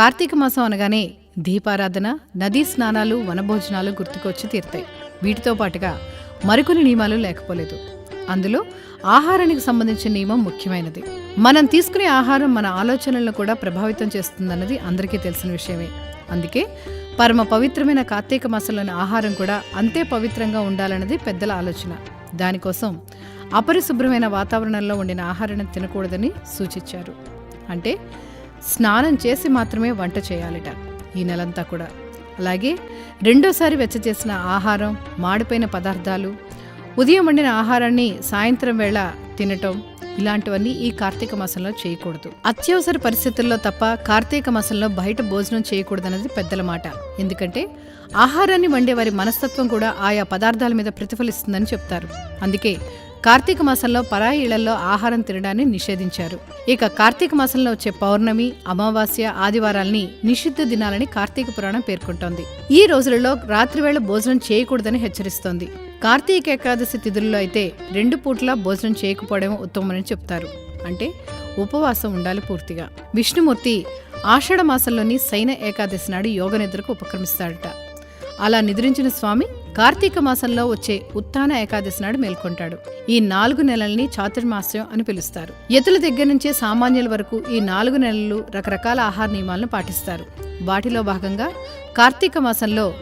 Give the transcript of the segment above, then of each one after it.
కార్తీక మాసం అనగానే దీపారాధన నదీ స్నానాలు వనభోజనాలు గుర్తుకొచ్చి తీరుతాయి. వీటితో పాటుగా మరికొన్ని నియమాలు లేకపోలేదు. అందులో ఆహారానికి సంబంధించిన నియమం ముఖ్యమైనది. మనం తీసుకునే ఆహారం మన ఆలోచనలను కూడా ప్రభావితం చేస్తుందన్నది అందరికీ తెలిసిన విషయమే. అందుకే పరమ పవిత్రమైన కార్తీక మాసంలోని ఆహారం కూడా అంతే పవిత్రంగా ఉండాలన్నది పెద్దల ఆలోచన. దానికోసం అపరిశుభ్రమైన వాతావరణంలో వండిన ఆహారాన్ని తినకూడదని సూచించారు. అంటే స్నానం చేసి మాత్రమే వంట చేయాలిట ఈ నెలంతా కూడా. అలాగే రెండోసారి వెచ్చ చేసిన ఆహారం మాడిపోయిన పదార్థాలు ఉదయం వండిన ఆహారాన్ని సాయంత్రం వేళ తినటం ఇలాంటివన్నీ ఈ కార్తీక మాసంలో చేయకూడదు. అత్యవసర పరిస్థితుల్లో తప్ప కార్తీక మాసంలో బయట భోజనం చేయకూడదన్నది పెద్దల మాట. ఎందుకంటే ఆహారాన్ని వండే వారి మనస్తత్వం కూడా ఆయా పదార్థాల మీద ప్రతిఫలిస్తుందని చెప్తారు. అందుకే కార్తీక మాసంలో పరాయి ఇళ్ళలో ఆహారం తినడాన్ని నిషేధించారు. ఇక కార్తీక మాసంలో వచ్చే పౌర్ణమి అమావాస్య ఆదివారాల్ని నిషిద్ధ దినాలని కార్తీక పురాణం పేర్కొంటోంది. ఈ రోజులలో రాత్రివేళ భోజనం చేయకూడదని హెచ్చరిస్తోంది. కార్తీక ఏకాదశి తిథుల్లో అయితే రెండు పూట్ల భోజనం చేయకపోవడం ఉత్తమమని చెప్తారు. అంటే ఉపవాసం ఉండాలి పూర్తిగా. విష్ణుమూర్తి ఆషాఢ మాసంలోని సైన ఏకాదశి నాడు యోగ నిద్రకు ఉపక్రమిస్తాడట. అలా నిద్రించిన స్వామి కార్తీక మాసంలో వచ్చే ఉత్తాన ఏకాదశి నాడు మేల్కొంటాడు. ఈ నాలుగు నెలల్ని చాతుర్మాస్యం అని పిలుస్తారు. ఎతుల దగ్గర నుంచే సామాన్యుల వరకు ఈ నాలుగు నెలలు రకరకాల ఆహార నియమాలను పాటిస్తారు. వాటిలో భాగంగా కార్తీక మాసంలో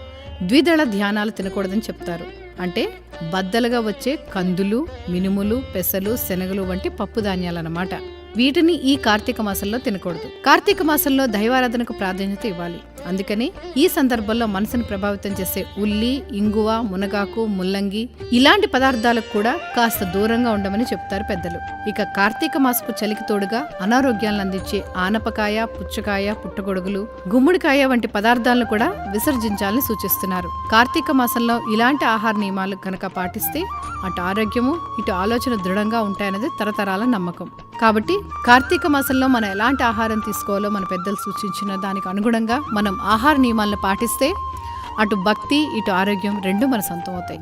ద్విదళ ధ్యానాలు తినకూడదని చెప్తారు. అంటే బద్దలుగా వచ్చే కందులు మినుములు పెసలు శనగలు వంటి పప్పు ధాన్యాలన్నమాట వీటిని ఈ కార్తీక మాసంలో తినకూడదు. కార్తీక మాసంలో దైవారాధనకు ప్రాధాన్యత ఇవ్వాలి. అందుకని ఈ సందర్భంలో మనసును ప్రభావితం చేసే ఉల్లి ఇంగువ మునగాకు ముల్లంగి ఇలాంటి పదార్థాలకు కూడా కాస్త దూరంగా ఉండమని చెప్తారు పెద్దలు. ఇక కార్తీక మాసపు చలికి తోడుగా అనారోగ్యాలను అందించే ఆనపకాయ పుచ్చకాయ పుట్టగొడుగులు గుమ్మడికాయ వంటి పదార్థాలను కూడా విసర్జించాలని సూచిస్తున్నారు. కార్తీక మాసంలో ఇలాంటి ఆహార నియమాలు కనుక పాటిస్తే అటు ఆరోగ్యము ఇటు ఆలోచన దృఢంగా ఉంటాయన్నది తరతరాల నమ్మకం. కాబట్టి కార్తీక మాసంలో మనం ఎలాంటి ఆహారం తీసుకోవాలో మన పెద్దలు సూచించిన దానికి అనుగుణంగా మనం ఆహార నియమాలను పాటిస్తే అటు భక్తి ఇటు ఆరోగ్యం రెండు మన సొంతం అవుతాయి.